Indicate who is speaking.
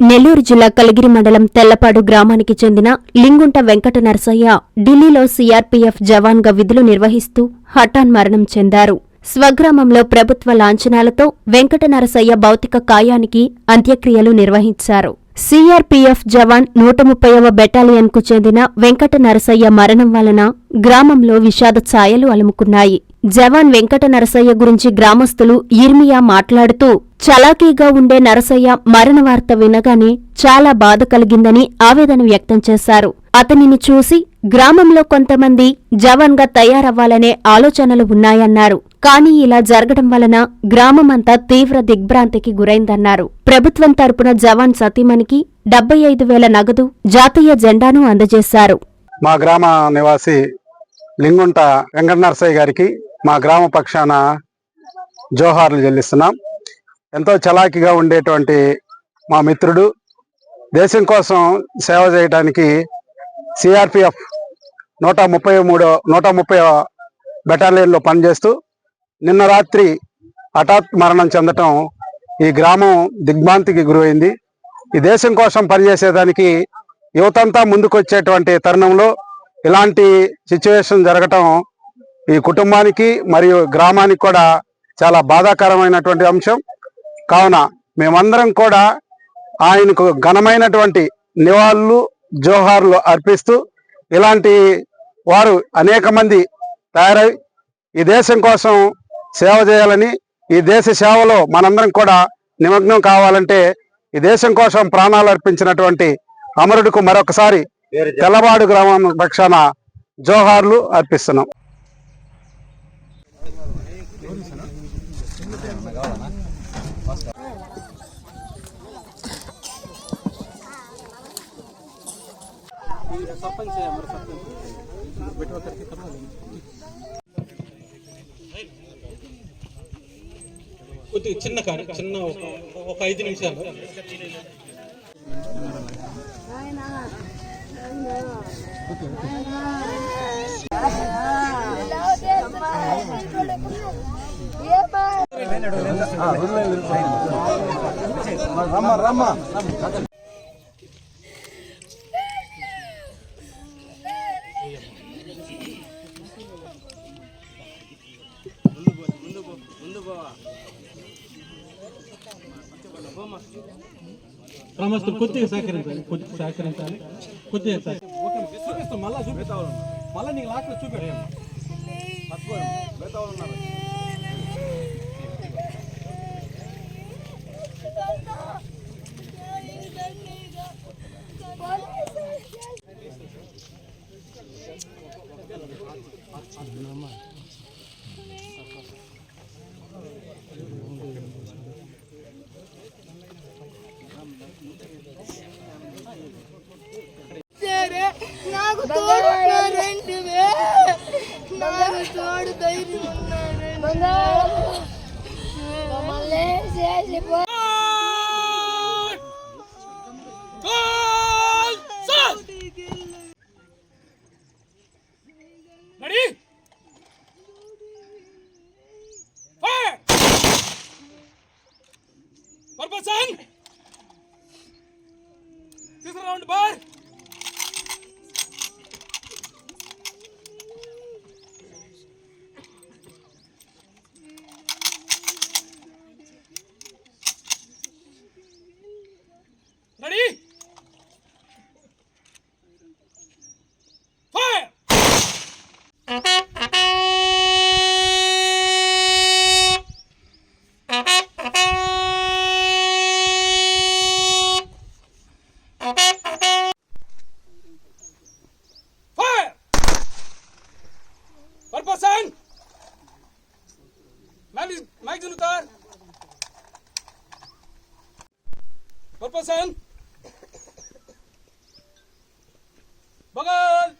Speaker 1: నెల్లూరు జిల్లా కలిగిరి మండలం తెల్లపాడు గ్రామానికి చెందిన లింగుంట వెంకట నరసయ్య ఢిల్లీలో సీఆర్పీఎఫ్ జవాన్గా విధులు నిర్వహిస్తూ హఠాన్ మరణం చెందారు. స్వగ్రామంలో ప్రభుత్వ లాంఛనాలతో వెంకట నరసయ్య భౌతిక కాయానికి అంత్యక్రియలు నిర్వహించారు. సీఆర్పీఎఫ్ జవాన్ నూట ముప్పైవ బెటాలియన్కు చెందిన వెంకట నరసయ్య మరణం వలన గ్రామంలో విషాద ఛాయలు అలుముకున్నాయి. జవాన్ వెంకట నరసయ్య గురించి గ్రామస్తులు ఇర్మియా మాట్లాడుతూ చలాకీగా ఉండే నరసయ్య మరణ వార్త వినగానే చాలా బాధ కలిగిందని ఆవేదన వ్యక్తం చేశారు. అతనిని చూసి గ్రామంలో కొంతమంది జవాన్గా తయారవ్వాలనే ఆలోచనలు ఉన్నాయన్నారు. కానీ ఇలా జరగడం వలన గ్రామమంతా తీవ్ర దిగ్భ్రాంతికి గురైందన్నారు. ప్రభుత్వం తరపున జవాన్ సతీమణికి డెబ్బై ఐదు వేల నగదు జాతీయ జెండాను అందజేశారు.
Speaker 2: మా గ్రామ నివాసి లింగుంట వెంకట నరసయ్య గారికి మా గ్రామ పక్షాన జోహార్లు చెల్లిస్తున్నాం. ఎంతో చలాకిగా ఉండేటువంటి మా మిత్రుడు. దేశం కోసం సేవ చేయడానికి సిఆర్పిఎఫ్ నూట ముప్పై మూడో నూట ముప్పై బెటాలియన్లో పనిచేస్తూ నిన్న రాత్రి హఠాత్ మరణం చెందటం ఈ గ్రామం దిగ్భ్రాంతికి గురైంది. ఈ దేశం కోసం పనిచేసేదానికి యువతంతా ముందుకొచ్చేటువంటి తరుణంలో ఇలాంటి సిచ్యువేషన్ జరగటం ఈ కుటుంబానికి మరియు గ్రామానికి కూడా చాలా బాధాకరమైనటువంటి అంశం. కావున మేమందరం కూడా ఆయనకు ఘనమైనటువంటి నివాళులు జోహార్లు అర్పిస్తూ ఇలాంటి వారు అనేక మంది తయారై ఈ దేశం కోసం సేవ చేయాలని ఈ దేశ సేవలో మనందరం కూడా నిమగ్నం కావాలంటే ఈ దేశం కోసం ప్రాణాలు అర్పించినటువంటి అమరుడికి మరొకసారి తెల్లవాడు గ్రామం పక్షాన జోహార్లు అర్పిస్తున్నాం.
Speaker 3: కొద్దిగా చిన్న కారు చిన్న ఒక ఒక ఐదు నిమిషాలు. గ్రామస్తులు కొద్దిగా సహకరించాలి కొద్దిగా సహకరించాలి కొద్దిగా సహకరి- చూపిస్తాం మళ్ళీ చూపిస్తా మళ్ళీ నీకు లాస్ట్ చూపెట్టాం
Speaker 4: నాకు తోడు ఉన్నారంటివే నాకు తోడు ధైర్యం ఉన్నారండి మమ్మల్ని చేసిపో
Speaker 3: పర్పసన్ తీసరా రౌండ్ బార్ Papasan! Bakal!